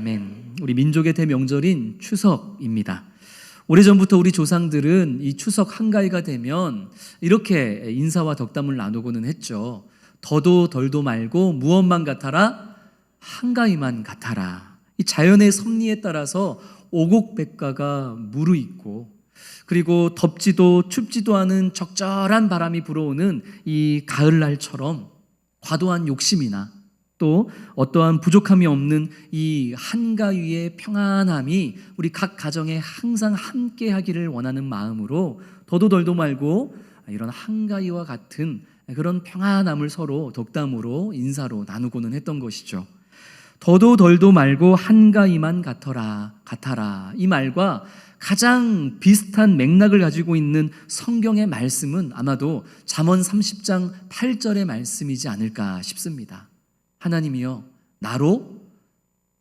아멘. 우리 민족의 대명절인 추석입니다. 오래전부터 우리 조상들은 이 추석 한가위가 되면 이렇게 인사와 덕담을 나누고는 했죠. 더도 덜도 말고 무엇만 같아라? 한가위만 같아라. 이 자연의 섭리에 따라서 오곡백과가 무르익고 그리고 덥지도 춥지도 않은 적절한 바람이 불어오는 이 가을날처럼 과도한 욕심이나 또 어떠한 부족함이 없는 이 한가위의 평안함이 우리 각 가정에 항상 함께 하기를 원하는 마음으로 더도덜도 말고 이런 한가위와 같은 그런 평안함을 서로 덕담으로 인사로 나누고는 했던 것이죠. 더도 덜도 말고 한가위만 같아라 같아라 이 말과 가장 비슷한 맥락을 가지고 있는 성경의 말씀은 아마도 잠언 30장 8절의 말씀이지 않을까 싶습니다. 하나님이여 나로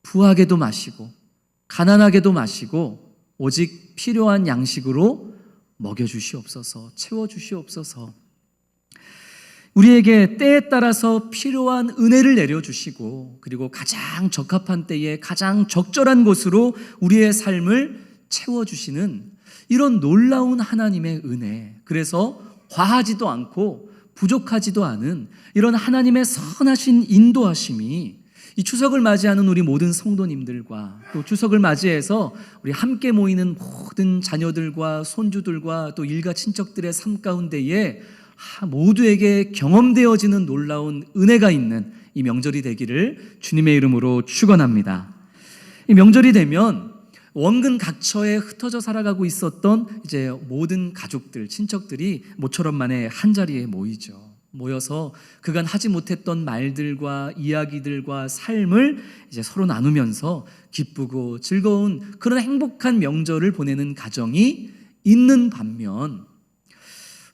부하게도 마시고 가난하게도 마시고 오직 필요한 양식으로 먹여 주시옵소서 채워 주시옵소서. 우리에게 때에 따라서 필요한 은혜를 내려 주시고 그리고 가장 적합한 때에 가장 적절한 곳으로 우리의 삶을 채워 주시는 이런 놀라운 하나님의 은혜. 그래서 과하지도 않고 부족하지도 않은 이런 하나님의 선하신 인도하심이 이 추석을 맞이하는 우리 모든 성도님들과 또 추석을 맞이해서 우리 함께 모이는 모든 자녀들과 손주들과 또 일가 친척들의 삶 가운데에 모두에게 경험되어지는 놀라운 은혜가 있는 이 명절이 되기를 주님의 이름으로 축원합니다. 이 명절이 되면 원근 각처에 흩어져 살아가고 있었던 이제 모든 가족들, 친척들이 모처럼 만에 한 자리에 모이죠. 모여서 그간 하지 못했던 말들과 이야기들과 삶을 이제 서로 나누면서 기쁘고 즐거운 그런 행복한 명절을 보내는 가정이 있는 반면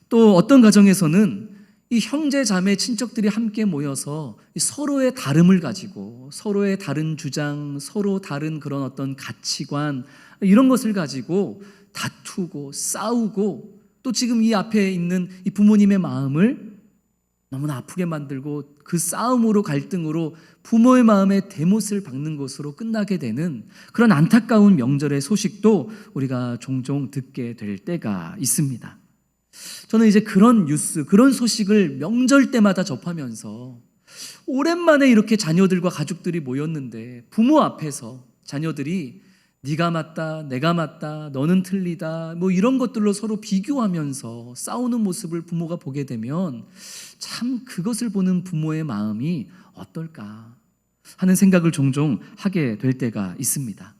또 어떤 가정에서는 이 형제 자매 친척들이 함께 모여서 서로의 다름을 가지고 서로의 다른 주장, 서로 다른 그런 어떤 가치관 이런 것을 가지고 다투고 싸우고 또 지금 이 앞에 있는 이 부모님의 마음을 너무나 아프게 만들고 그 싸움으로 갈등으로 부모의 마음에 대못을 박는 것으로 끝나게 되는 그런 안타까운 명절의 소식도 우리가 종종 듣게 될 때가 있습니다. 저는 이제 그런 뉴스, 그런 소식을 명절 때마다 접하면서 오랜만에 이렇게 자녀들과 가족들이 모였는데 부모 앞에서 자녀들이 네가 맞다, 내가 맞다, 너는 틀리다, 뭐 이런 것들로 서로 비교하면서 싸우는 모습을 부모가 보게 되면 참 그것을 보는 부모의 마음이 어떨까 하는 생각을 종종 하게 될 때가 있습니다.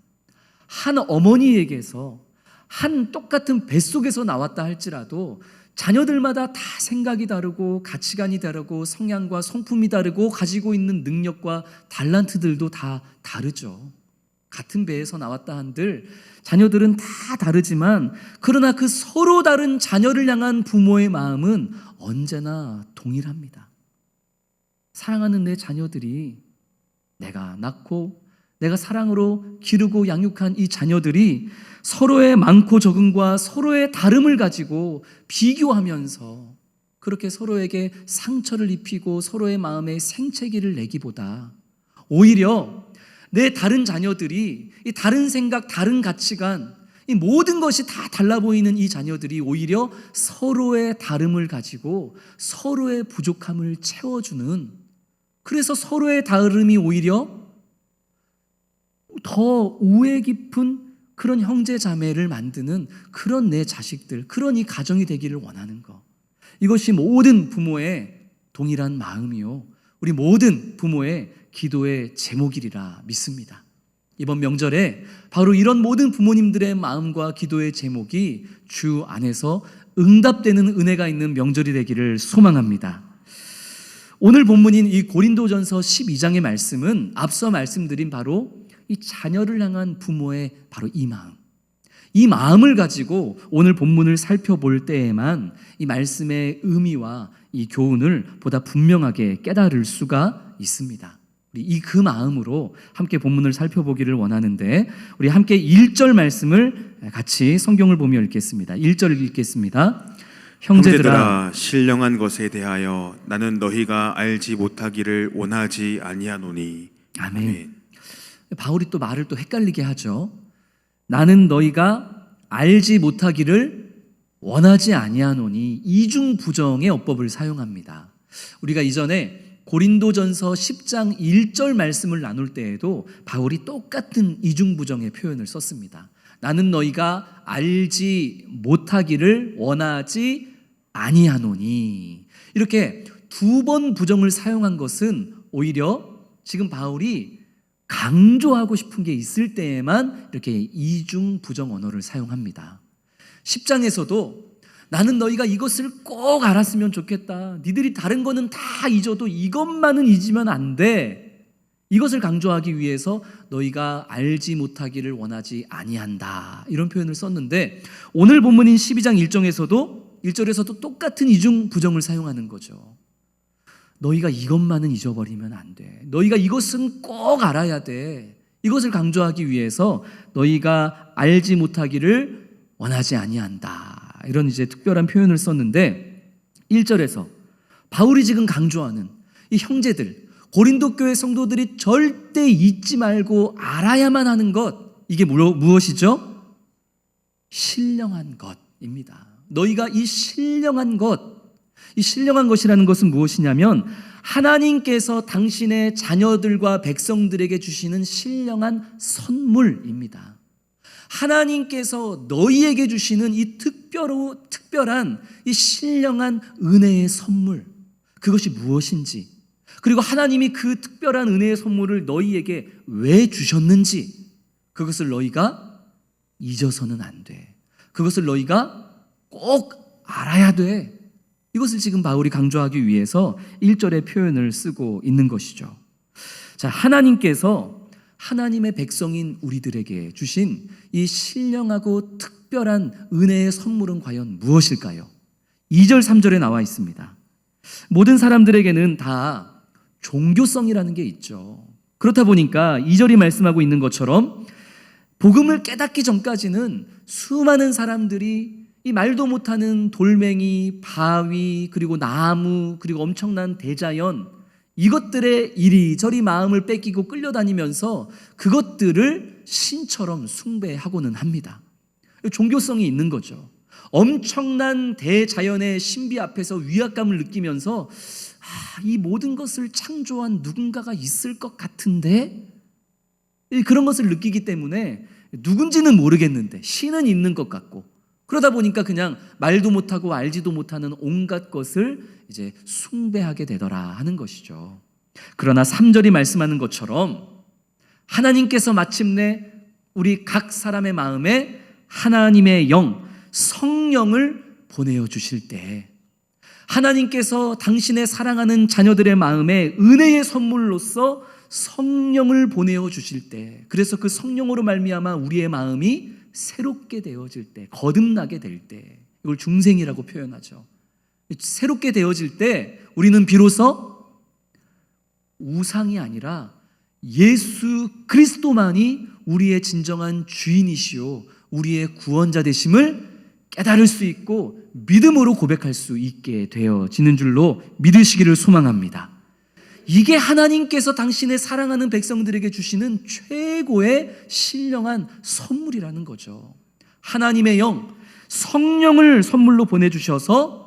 한 어머니에게서 한 똑같은 뱃속에서 나왔다 할지라도 자녀들마다 다 생각이 다르고 가치관이 다르고 성향과 성품이 다르고 가지고 있는 능력과 달란트들도 다 다르죠. 같은 배에서 나왔다 한들 자녀들은 다 다르지만 그러나 그 서로 다른 자녀를 향한 부모의 마음은 언제나 동일합니다. 사랑하는 내 자녀들이 내가 낳고 내가 사랑으로 기르고 양육한 이 자녀들이 서로의 많고 적음과 서로의 다름을 가지고 비교하면서 그렇게 서로에게 상처를 입히고 서로의 마음에 생채기를 내기보다 오히려 내 다른 자녀들이 이 다른 생각, 다른 가치관, 이 모든 것이 다 달라 보이는 이 자녀들이 오히려 서로의 다름을 가지고 서로의 부족함을 채워주는 그래서 서로의 다름이 오히려 더 우애 깊은 그런 형제 자매를 만드는 그런 내 자식들, 그런 이 가정이 되기를 원하는 것. 이것이 모든 부모의 동일한 마음이요. 우리 모든 부모의 기도의 제목이리라 믿습니다. 이번 명절에 바로 이런 모든 부모님들의 마음과 기도의 제목이 주 안에서 응답되는 은혜가 있는 명절이 되기를 소망합니다. 오늘 본문인 이 고린도전서 12장의 말씀은 앞서 말씀드린 바로 이 자녀를 향한 부모의 바로 이 마음. 이 마음을 가지고 오늘 본문을 살펴볼 때에만 이 말씀의 의미와 이 교훈을 보다 분명하게 깨달을 수가 있습니다. 이그 마음으로 함께 본문을 살펴보기를 원하는데 우리 함께 1절 말씀을 같이 성경을 보며 읽겠습니다. 1절 읽겠습니다. 형제들아, 신령한 것에 대하여 나는 너희가 알지 못하기를 원하지 아니하노니 아멘. 바울이 또 말을 또 헷갈리게 하죠. 나는 너희가 알지 못하기를 원하지 아니하노니 이중 부정의 어법을 사용합니다. 우리가 이전에 고린도전서 10장 1절 말씀을 나눌 때에도 바울이 똑같은 이중 부정의 표현을 썼습니다. 나는 너희가 알지 못하기를 원하지 아니하노니 이렇게 두 번 부정을 사용한 것은 오히려 지금 바울이 강조하고 싶은 게 있을 때에만 이렇게 이중 부정 언어를 사용합니다. 10장에서도 나는 너희가 이것을 꼭 알았으면 좋겠다. 니들이 다른 거는 다 잊어도 이것만은 잊으면 안 돼. 이것을 강조하기 위해서 너희가 알지 못하기를 원하지 아니한다. 이런 표현을 썼는데 오늘 본문인 12장 1절에서도 1절에서도 똑같은 이중 부정을 사용하는 거죠. 너희가 이것만은 잊어버리면 안 돼. 너희가 이것은 꼭 알아야 돼. 이것을 강조하기 위해서 너희가 알지 못하기를 원하지 아니한다. 이런 이제 특별한 표현을 썼는데 1절에서 바울이 지금 강조하는 이 형제들 고린도 교회 성도들이 절대 잊지 말고 알아야만 하는 것 이게 무- 무엇이죠? 신령한 것입니다. 너희가 이 신령한 것, 이 신령한 것이라는 것은 무엇이냐면 하나님께서 당신의 자녀들과 백성들에게 주시는 신령한 선물입니다. 하나님께서 너희에게 주시는 이 특별로 특별한 이 신령한 은혜의 선물 그것이 무엇인지 그리고 하나님이 그 특별한 은혜의 선물을 너희에게 왜 주셨는지 그것을 너희가 잊어서는 안 돼. 그것을 너희가 꼭 알아야 돼. 이것을 지금 바울이 강조하기 위해서 1절의 표현을 쓰고 있는 것이죠. 자, 하나님께서 하나님의 백성인 우리들에게 주신 이 신령하고 특별한 은혜의 선물은 과연 무엇일까요? 2절, 3절에 나와 있습니다. 모든 사람들에게는 다 종교성이라는 게 있죠. 그렇다 보니까 2절이 말씀하고 있는 것처럼 복음을 깨닫기 전까지는 수많은 사람들이 이 말도 못하는 돌멩이, 바위, 그리고 나무, 그리고 엄청난 대자연, 이것들의 이리저리 마음을 뺏기고 끌려다니면서 그것들을 신처럼 숭배하고는 합니다. 종교성이 있는 거죠. 엄청난 대자연의 신비 앞에서 위압감을 느끼면서 아, 이 모든 것을 창조한 누군가가 있을 것 같은데 이 그런 것을 느끼기 때문에 누군지는 모르겠는데 신은 있는 것 같고 그러다 보니까 그냥 말도 못하고 알지도 못하는 온갖 것을 이제 숭배하게 되더라 하는 것이죠. 그러나 3절이 말씀하는 것처럼 하나님께서 마침내 우리 각 사람의 마음에 하나님의 영, 성령을 보내어 주실 때 하나님께서 당신의 사랑하는 자녀들의 마음에 은혜의 선물로서 성령을 보내어 주실 때 그래서 그 성령으로 말미암아 우리의 마음이 새롭게 되어질 때 거듭나게 될 때 이걸 중생이라고 표현하죠. 새롭게 되어질 때 우리는 비로소 우상이 아니라 예수 그리스도만이 우리의 진정한 주인이시요 우리의 구원자 되심을 깨달을 수 있고 믿음으로 고백할 수 있게 되어지는 줄로 믿으시기를 소망합니다. 이게 하나님께서 당신의 사랑하는 백성들에게 주시는 최고의 신령한 선물이라는 거죠. 하나님의 영, 성령을 선물로 보내주셔서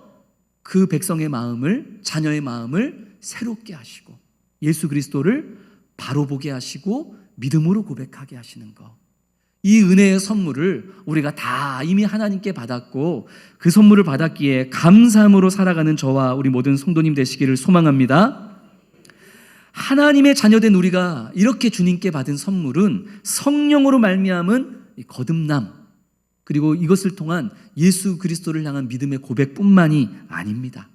그 백성의 마음을, 자녀의 마음을 새롭게 하시고 예수 그리스도를 바로 보게 하시고 믿음으로 고백하게 하시는 것. 이 은혜의 선물을 우리가 다 이미 하나님께 받았고 그 선물을 받았기에 감사함으로 살아가는 저와 우리 모든 성도님 되시기를 소망합니다. 하나님의 자녀된 우리가 이렇게 주님께 받은 선물은 성령으로 말미암은 이 거듭남 그리고 이것을 통한 예수 그리스도를 향한 믿음의 고백뿐만이 아닙니다.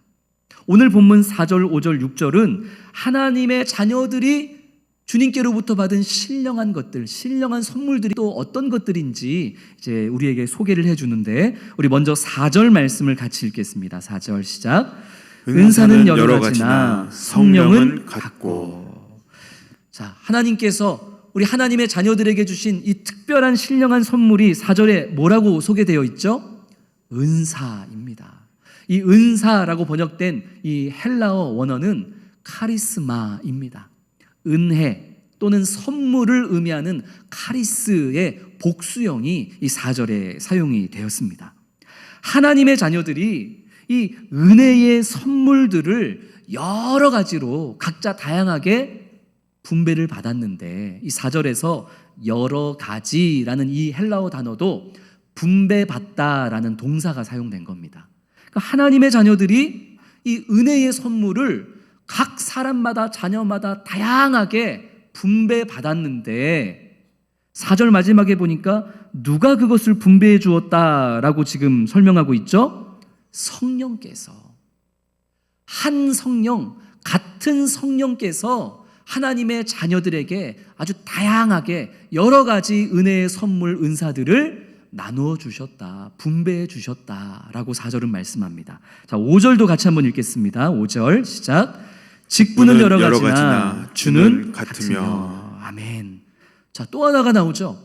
오늘 본문 4절, 5절, 6절은 하나님의 자녀들이 주님께로부터 받은 신령한 것들, 신령한 선물들이 또 어떤 것들인지 이제 우리에게 소개를 해 주는데 우리 먼저 4절 말씀을 같이 읽겠습니다. 4절 시작. 은사는 여러 가지나 성령은 같고. 자, 하나님께서 우리 하나님의 자녀들에게 주신 이 특별한 신령한 선물이 4절에 뭐라고 소개되어 있죠? 은사입니다. 이 은사라고 번역된 이 헬라어 원어는 카리스마입니다. 은혜, 또는 선물을 의미하는 카리스의 복수형이 이 4절에 사용이 되었습니다. 하나님의 자녀들이 이 은혜의 선물들을 여러 가지로 각자 다양하게 분배를 받았는데 이 4절에서 여러 가지라는 이 헬라어 단어도 분배받다라는 동사가 사용된 겁니다. 그러니까 하나님의 자녀들이 이 은혜의 선물을 각 사람마다 자녀마다 다양하게 분배받았는데 4절 마지막에 보니까 누가 그것을 분배해 주었다라고 지금 설명하고 있죠? 성령께서 한 성령 같은 성령께서 하나님의 자녀들에게 아주 다양하게 여러 가지 은혜의 선물 은사들을 나누어 주셨다. 분배해 주셨다라고 4절은 말씀합니다. 자, 5절도 같이 한번 읽겠습니다. 5절 시작. 직분은 여러 가지나, 가지나 주는 주는 같으며. 같으며. 아멘. 자, 또 하나가 나오죠.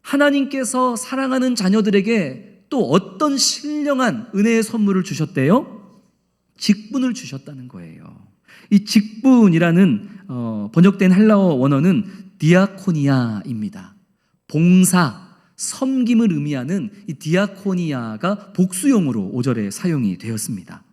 하나님께서 사랑하는 자녀들에게 또 어떤 신령한 은혜의 선물을 주셨대요? 직분을 주셨다는 거예요. 이 직분이라는 어, 번역된 헬라어 원어는 디아코니아입니다. 봉사, 섬김을 의미하는 이 디아코니아가 복수용으로 5절에 사용이 되었습니다.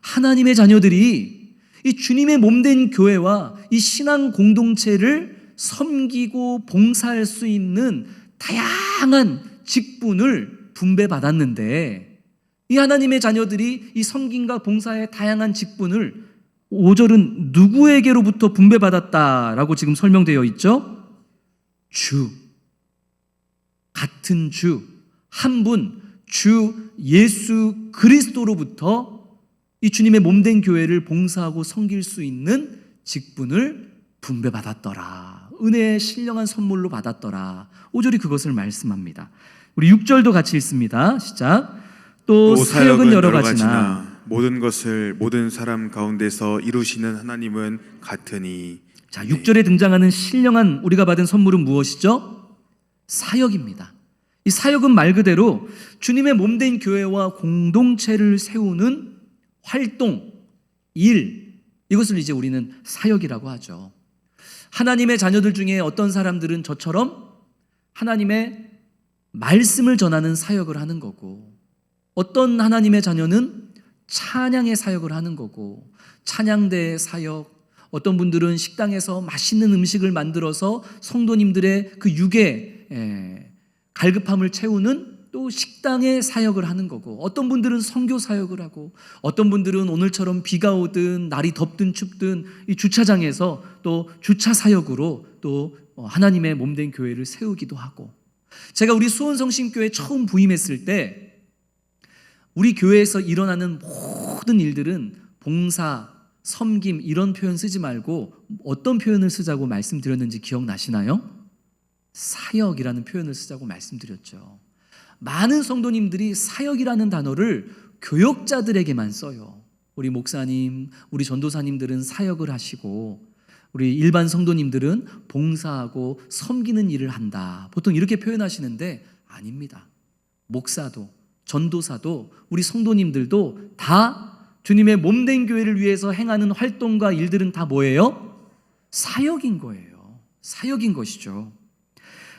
하나님의 자녀들이 이 주님의 몸된 교회와 이 신앙 공동체를 섬기고 봉사할 수 있는 다양한 직분을 분배받았는데 이 하나님의 자녀들이 이 섬김과 봉사의 다양한 직분을 5절은 누구에게로부터 분배받았다라고 지금 설명되어 있죠? 주. 같은 주. 한 분, 주 예수 그리스도로부터 이 주님의 몸된 교회를 봉사하고 섬길 수 있는 직분을 분배받았더라. 은혜의 신령한 선물로 받았더라. 5절이 그것을 말씀합니다. 우리 6절도 같이 읽습니다. 시작. 또, 또 사역은 여러 가지나 모든 것을 모든 사람 가운데서 이루시는 하나님은 같으니 자, 6절에 등장하는 신령한 우리가 받은 선물은 무엇이죠? 사역입니다. 이 사역은 말 그대로 주님의 몸된 교회와 공동체를 세우는 활동, 일, 이것을 이제 우리는 사역이라고 하죠. 하나님의 자녀들 중에 어떤 사람들은 저처럼 하나님의 말씀을 전하는 사역을 하는 거고, 어떤 하나님의 자녀는 찬양의 사역을 하는 거고, 찬양대의 사역, 어떤 분들은 식당에서 맛있는 음식을 만들어서 성도님들의 그 에, 갈급함을 채우는 또 식당의 사역을 하는 거고 어떤 분들은 선교 사역을 하고 어떤 분들은 오늘처럼 비가 오든 날이 덥든 춥든 이 주차장에서 또 주차 사역으로 또 어, 하나님의 몸된 교회를 세우기도 하고 제가 우리 수원성심교회 처음 부임했을 때 우리 교회에서 일어나는 모든 일들은 봉사, 섬김 이런 표현 쓰지 말고 어떤 표현을 쓰자고 말씀드렸는지 기억나시나요? 사역이라는 표현을 쓰자고 말씀드렸죠. 많은 성도님들이 사역이라는 단어를 교역자들에게만 써요. 우리 목사님, 우리 전도사님들은 사역을 하시고 우리 일반 성도님들은 봉사하고 섬기는 일을 한다. 보통 이렇게 표현하시는데 아닙니다. 목사도 전도사도 우리 성도님들도 다 주님의 몸된 교회를 위해서 행하는 활동과 일들은 다 뭐예요? 사역인 거예요. 사역인 것이죠.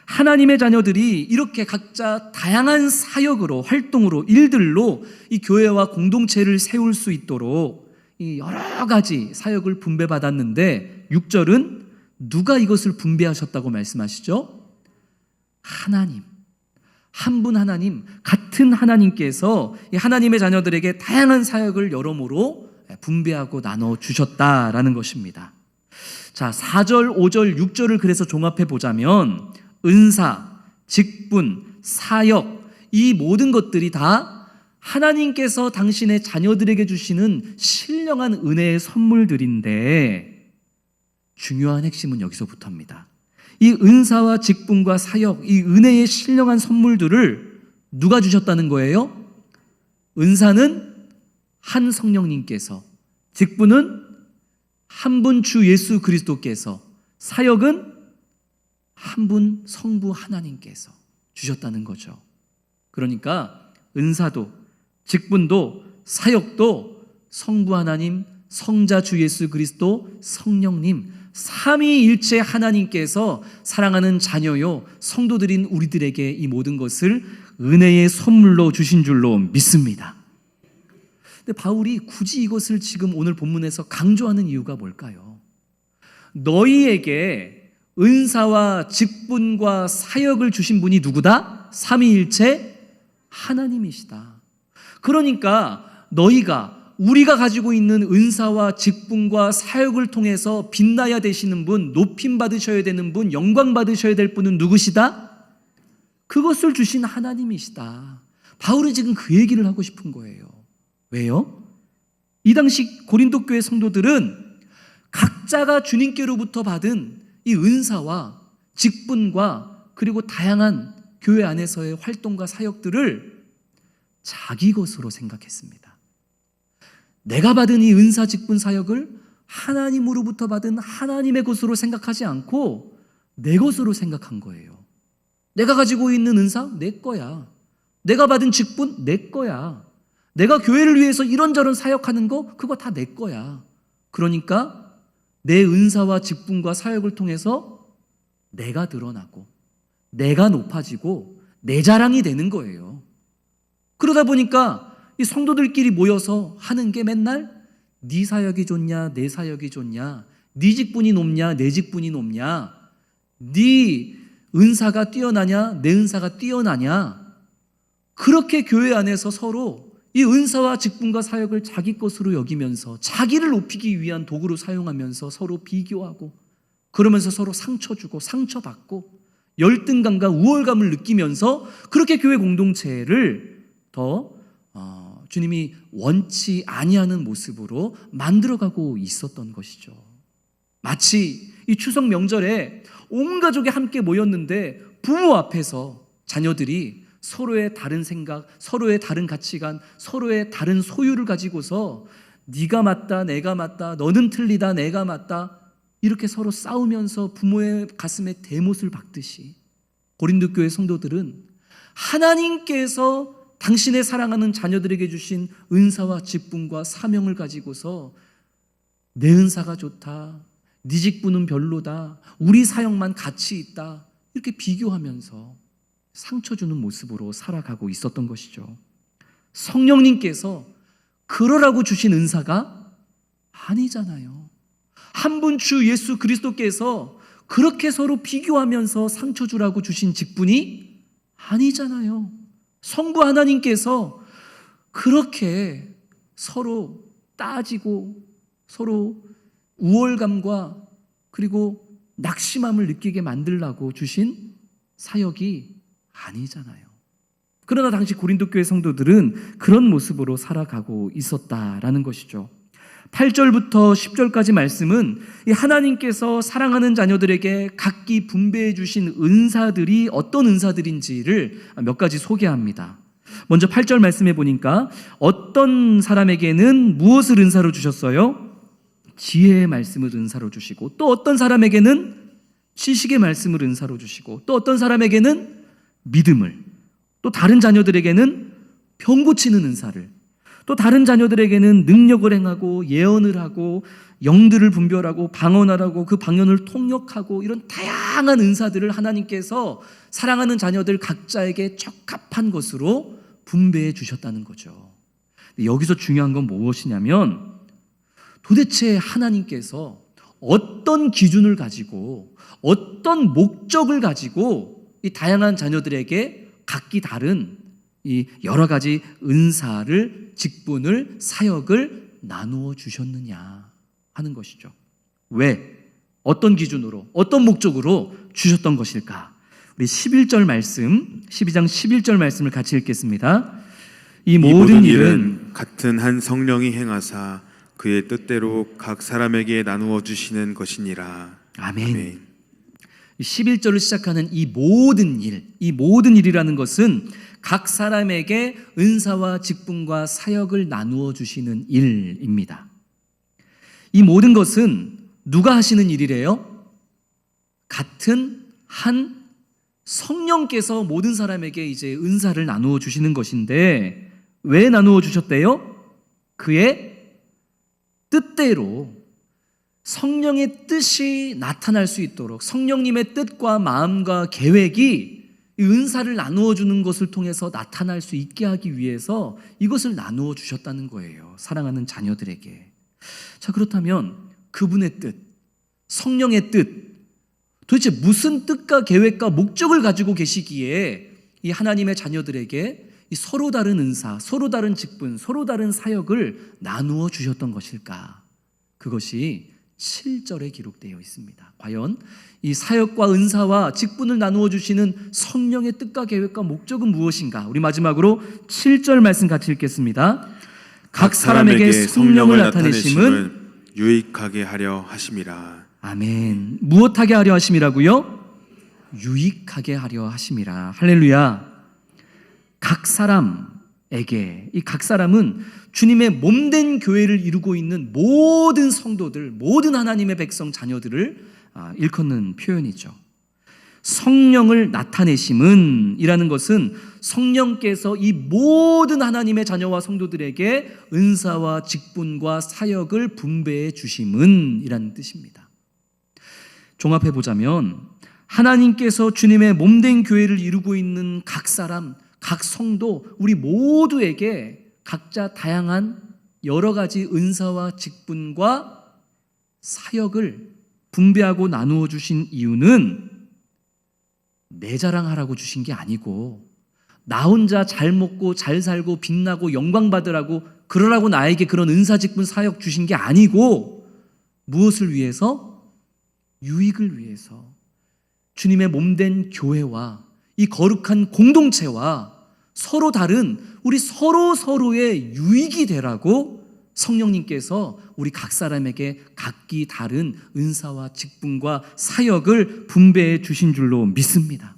하나님의 자녀들이 이렇게 각자 다양한 사역으로 활동으로 일들로 이 교회와 공동체를 세울 수 있도록 이 여러 가지 사역을 분배받았는데 6절은 누가 이것을 분배하셨다고 말씀하시죠? 하나님. 한 분 하나님, 같은 하나님께서 이 하나님의 자녀들에게 다양한 사역을 여러모로 분배하고 나눠 주셨다라는 것입니다. 자, 4절, 5절, 6절을 그래서 종합해 보자면 은사, 직분, 사역 이 모든 것들이 다 하나님께서 당신의 자녀들에게 주시는 신령한 은혜의 선물들인데 중요한 핵심은 여기서부터입니다. 이 은사와 직분과 사역, 이 은혜의 신령한 선물들을 누가 주셨다는 거예요? 은사는 한 성령님께서, 직분은 한 분 주 예수 그리스도께서, 사역은 한 분 성부 하나님께서 주셨다는 거죠. 그러니까 은사도, 직분도, 사역도 성부 하나님, 성자 주 예수 그리스도, 성령님 삼위일체 하나님께서 사랑하는 자녀요 성도들인 우리들에게 이 모든 것을 은혜의 선물로 주신 줄로 믿습니다. 근데 바울이 굳이 이것을 지금 오늘 본문에서 강조하는 이유가 뭘까요? 너희에게 은사와 직분과 사역을 주신 분이 누구다? 삼위일체 하나님이시다. 그러니까 너희가 우리가 가지고 있는 은사와 직분과 사역을 통해서 빛나야 되시는 분, 높임 받으셔야 되는 분, 영광 받으셔야 될 분은 누구시다? 그것을 주신 하나님이시다. 바울은 지금 그 얘기를 하고 싶은 거예요. 왜요? 이 당시 고린도 교회 성도들은 각자가 주님께로부터 받은 이 은사와 직분과 그리고 다양한 교회 안에서의 활동과 사역들을 자기 것으로 생각했습니다. 내가 받은 이 은사 직분 사역을 하나님으로부터 받은 하나님의 것으로 생각하지 않고 내 것으로 생각한 거예요. 내가 가지고 있는 은사 내 거야. 내가 받은 직분 내 거야. 내가 교회를 위해서 이런저런 사역하는 거 그거 다 내 거야. 그러니까 내 은사와 직분과 사역을 통해서 내가 드러나고 내가 높아지고 내 자랑이 되는 거예요. 그러다 보니까 이 성도들끼리 모여서 하는 게 맨날 네 사역이 좋냐 내 사역이 좋냐 네 직분이 높냐 내 직분이 높냐 네 은사가 뛰어나냐 내 은사가 뛰어나냐. 그렇게 교회 안에서 서로 이 은사와 직분과 사역을 자기 것으로 여기면서 자기를 높이기 위한 도구로 사용하면서 서로 비교하고 그러면서 서로 상처 주고 상처 받고 열등감과 우월감을 느끼면서 그렇게 교회 공동체를 더 어, 주님이 원치 아니하는 모습으로 만들어가고 있었던 것이죠. 마치 이 추석 명절에 온 가족이 함께 모였는데 부모 앞에서 자녀들이 서로의 다른 생각, 서로의 다른 가치관, 서로의 다른 소유를 가지고서 네가 맞다, 내가 맞다, 너는 틀리다, 내가 맞다 이렇게 서로 싸우면서 부모의 가슴에 대못을 박듯이 고린도 교회 성도들은 하나님께서 당신의 사랑하는 자녀들에게 주신 은사와 직분과 사명을 가지고서 내 은사가 좋다. 네 직분은 별로다. 우리 사역만 가치 있다. 이렇게 비교하면서 상처 주는 모습으로 살아가고 있었던 것이죠. 성령님께서 그러라고 주신 은사가 아니잖아요. 한 분 주 예수 그리스도께서 그렇게 서로 비교하면서 상처 주라고 주신 직분이 아니잖아요. 성부 하나님께서 그렇게 서로 따지고 서로 우월감과 그리고 낙심함을 느끼게 만들라고 주신 사역이 아니잖아요. 그러나 당시 고린도 교회 성도들은 그런 모습으로 살아가고 있었다라는 것이죠. 8절부터 10절까지 말씀은 이 하나님께서 사랑하는 자녀들에게 각기 분배해 주신 은사들이 어떤 은사들인지를 몇 가지 소개합니다. 먼저 8절 말씀해 보니까 어떤 사람에게는 무엇을 은사로 주셨어요? 지혜의 말씀을 은사로 주시고 또 어떤 사람에게는 지식의 말씀을 은사로 주시고 또 어떤 사람에게는 믿음을 또 다른 자녀들에게는 병 고치는 은사를 또 다른 자녀들에게는 능력을 행하고 예언을 하고 영들을 분별하고 방언하라고 그 방언을 통역하고 이런 다양한 은사들을 하나님께서 사랑하는 자녀들 각자에게 적합한 것으로 분배해 주셨다는 거죠. 여기서 중요한 건 무엇이냐면 도대체 하나님께서 어떤 기준을 가지고 어떤 목적을 가지고 이 다양한 자녀들에게 각기 다른 이 여러 가지 은사를 직분을 사역을 나누어 주셨느냐 하는 것이죠. 왜? 어떤 기준으로 어떤 목적으로 주셨던 것일까? 우리 11절 말씀 12장 11절 말씀을 같이 읽겠습니다. 이이 모든 일은 같은 한 성령이 행하사 그의 뜻대로 각 사람에게 나누어 주시는 것이니라. 아멘. 11절을 시작하는 이 모든 일, 이 모든 일이라는 것은 각 사람에게 은사와 직분과 사역을 나누어 주시는 일입니다. 이 모든 것은 누가 하시는 일이래요? 같은 한 성령께서 모든 사람에게 이제 은사를 나누어 주시는 것인데 왜 나누어 주셨대요? 그의 뜻대로 성령의 뜻이 나타날 수 있도록 성령님의 뜻과 마음과 계획이 이 은사를 나누어 주는 것을 통해서 나타날 수 있게 하기 위해서 이것을 나누어 주셨다는 거예요. 사랑하는 자녀들에게. 자, 그렇다면 그분의 뜻, 성령의 뜻, 도대체 무슨 뜻과 계획과 목적을 가지고 계시기에 이 하나님의 자녀들에게 이 서로 다른 은사, 서로 다른 직분, 서로 다른 사역을 나누어 주셨던 것일까? 그것이 7절에 기록되어 있습니다. 과연 이 사역과 은사와 직분을 나누어 주시는 성령의 뜻과 계획과 목적은 무엇인가? 우리 마지막으로 7절 말씀 같이 읽겠습니다. 각 사람에게 성령을 나타내심은 유익하게 하려 하심이라. 아멘. 무엇하게 하려 하심이라고요? 유익하게 하려 하심이라. 할렐루야. 각 사람에게 이 각 사람은 주님의 몸된 교회를 이루고 있는 모든 성도들, 모든 하나님의 백성 자녀들을 아, 일컫는 표현이죠. 성령을 나타내심은 이라는 것은 성령께서 이 모든 하나님의 자녀와 성도들에게 은사와 직분과 사역을 분배해 주심은 이라는 뜻입니다. 종합해 보자면 하나님께서 주님의 몸된 교회를 이루고 있는 각 사람, 각 성도, 우리 모두에게 각자 다양한 여러 가지 은사와 직분과 사역을 분배하고 나누어 주신 이유는 내 자랑하라고 주신 게 아니고 나 혼자 잘 먹고 잘 살고 빛나고 영광 받으라고 그러라고 나에게 그런 은사 직분 사역 주신 게 아니고 무엇을 위해서? 유익을 위해서. 주님의 몸된 교회와 이 거룩한 공동체와 서로 다른 우리 서로 서로의 유익이 되라고 성령님께서 우리 각 사람에게 각기 다른 은사와 직분과 사역을 분배해 주신 줄로 믿습니다.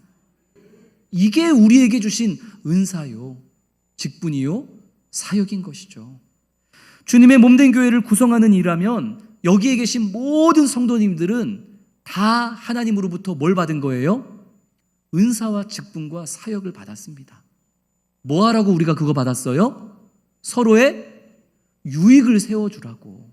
이게 우리에게 주신 은사요, 직분이요, 사역인 것이죠. 주님의 몸된 교회를 구성하는 일이라면 여기에 계신 모든 성도님들은 다 하나님으로부터 뭘 받은 거예요? 은사와 직분과 사역을 받았습니다. 뭐 하라고 우리가 그거 받았어요? 서로의 유익을 세워주라고.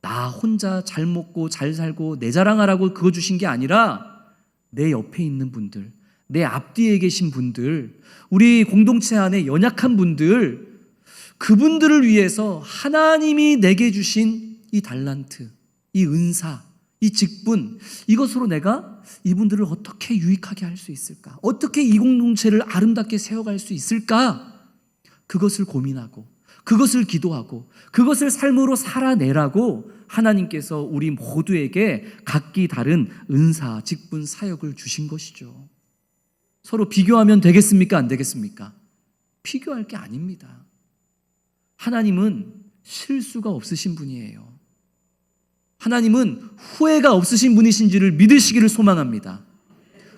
나 혼자 잘 먹고 잘 살고 내 자랑하라고 그거 주신 게 아니라 내 옆에 있는 분들, 내 앞뒤에 계신 분들, 우리 공동체 안에 연약한 분들, 그분들을 위해서 하나님이 내게 주신 이 달란트, 이 은사, 이 직분, 이것으로 내가 이분들을 어떻게 유익하게 할 수 있을까? 어떻게 이 공동체를 아름답게 세워갈 수 있을까? 그것을 고민하고, 그것을 기도하고, 그것을 삶으로 살아내라고 하나님께서 우리 모두에게 각기 다른 은사, 직분, 사역을 주신 것이죠. 서로 비교하면 되겠습니까? 안 되겠습니까? 비교할 게 아닙니다. 하나님은 실수가 없으신 분이에요. 하나님은 후회가 없으신 분이신지를 믿으시기를 소망합니다.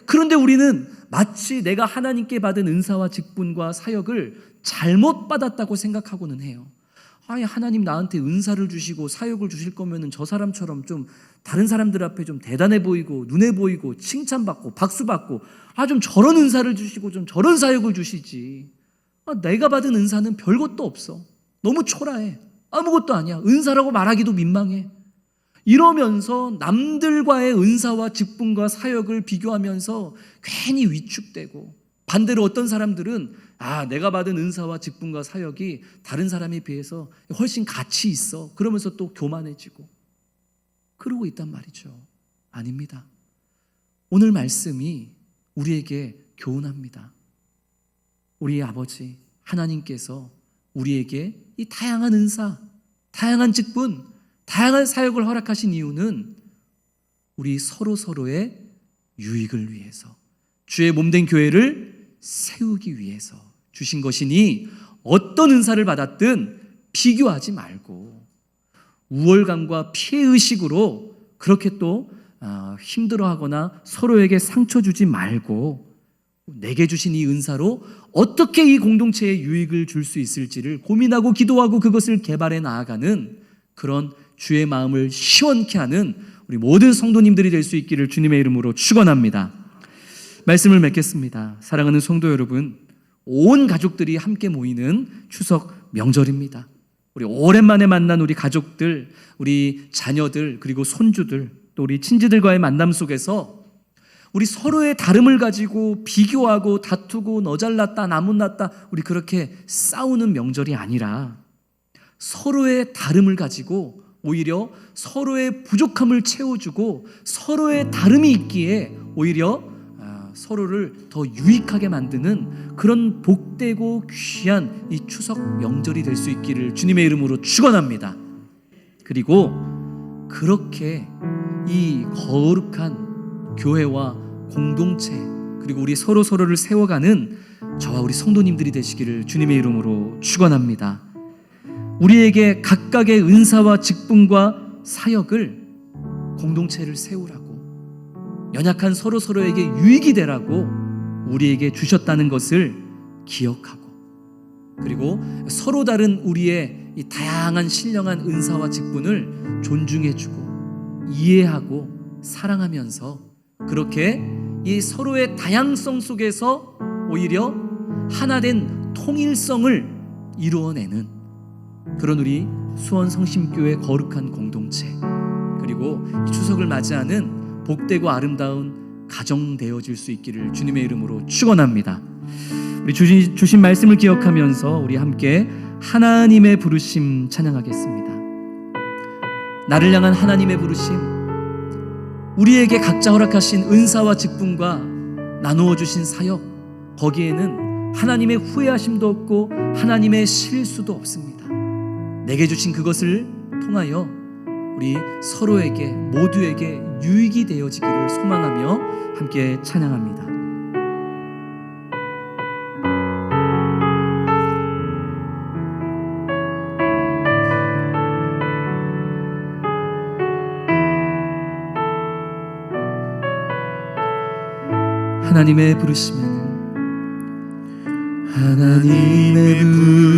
그런데 우리는 마치 내가 하나님께 받은 은사와 직분과 사역을 잘못 받았다고 생각하고는 해요. 아니 하나님 나한테 은사를 주시고 사역을 주실 거면은 저 사람처럼 좀 다른 사람들 앞에 좀 대단해 보이고 눈에 보이고 칭찬받고 박수 받고 아 좀 저런 은사를 주시고 좀 저런 사역을 주시지. 아, 내가 받은 은사는 별것도 없어. 너무 초라해. 아무것도 아니야. 은사라고 말하기도 민망해. 이러면서 남들과의 은사와 직분과 사역을 비교하면서 괜히 위축되고 반대로 어떤 사람들은 아, 내가 받은 은사와 직분과 사역이 다른 사람에 비해서 훨씬 가치 있어. 그러면서 또 교만해지고 그러고 있단 말이죠. 아닙니다. 오늘 말씀이 우리에게 교훈합니다. 우리 아버지 하나님께서 우리에게 이 다양한 은사, 다양한 직분, 다양한 사역을 허락하신 이유는 우리 서로 서로의 유익을 위해서 주의 몸된 교회를 세우기 위해서 주신 것이니 어떤 은사를 받았든 비교하지 말고 우월감과 피해 의식으로 그렇게 또 아, 힘들어하거나 서로에게 상처 주지 말고 내게 주신 이 은사로 어떻게 이 공동체에 유익을 줄 수 있을지를 고민하고 기도하고 그것을 개발해 나아가는 그런 주의 마음을 시원케 하는 우리 모든 성도님들이 될 수 있기를 주님의 이름으로 축원합니다. 말씀을 맺겠습니다. 사랑하는 성도 여러분, 온 가족들이 함께 모이는 추석 명절입니다. 우리 오랜만에 만난 우리 가족들, 우리 자녀들, 그리고 손주들, 또 우리 친지들과의 만남 속에서 우리 서로의 다름을 가지고 비교하고 다투고 너 잘났다, 나 못났다, 우리 그렇게 싸우는 명절이 아니라 서로의 다름을 가지고 오히려 서로의 부족함을 채워주고 서로의 다름이 있기에 오히려 아, 서로를 더 유익하게 만드는 그런 복되고 귀한 이 추석 명절이 될 수 있기를 주님의 이름으로 축원합니다. 그리고 그렇게 이 거룩한 교회와 공동체 그리고 우리 서로 서로를 세워가는 저와 우리 성도님들이 되시기를 주님의 이름으로 축원합니다. 우리에게 각각의 은사와 직분과 사역을 공동체를 세우라고 연약한 서로 서로에게 유익이 되라고 우리에게 주셨다는 것을 기억하고 그리고 서로 다른 우리의 이 다양한 신령한 은사와 직분을 존중해주고 이해하고 사랑하면서 그렇게 이 서로의 다양성 속에서 오히려 하나된 통일성을 이루어내는 그런 우리 수원 성심교회 거룩한 공동체 그리고 이 추석을 맞이하는 복되고 아름다운 가정 되어질 수 있기를 주님의 이름으로 축원합니다. 우리 주신, 주신 말씀을 기억하면서 우리 함께 하나님의 부르심 찬양하겠습니다. 나를 향한 하나님의 부르심 우리에게 각자 허락하신 은사와 직분과 나누어 주신 사역 거기에는 하나님의 후회하심도 없고 하나님의 실수도 없습니다. 내게 주신 그것을 통하여 우리 서로에게 모두에게 유익이 되어지기를 소망하며 함께 찬양합니다. 하나님의 부르심에는 하나님의 부르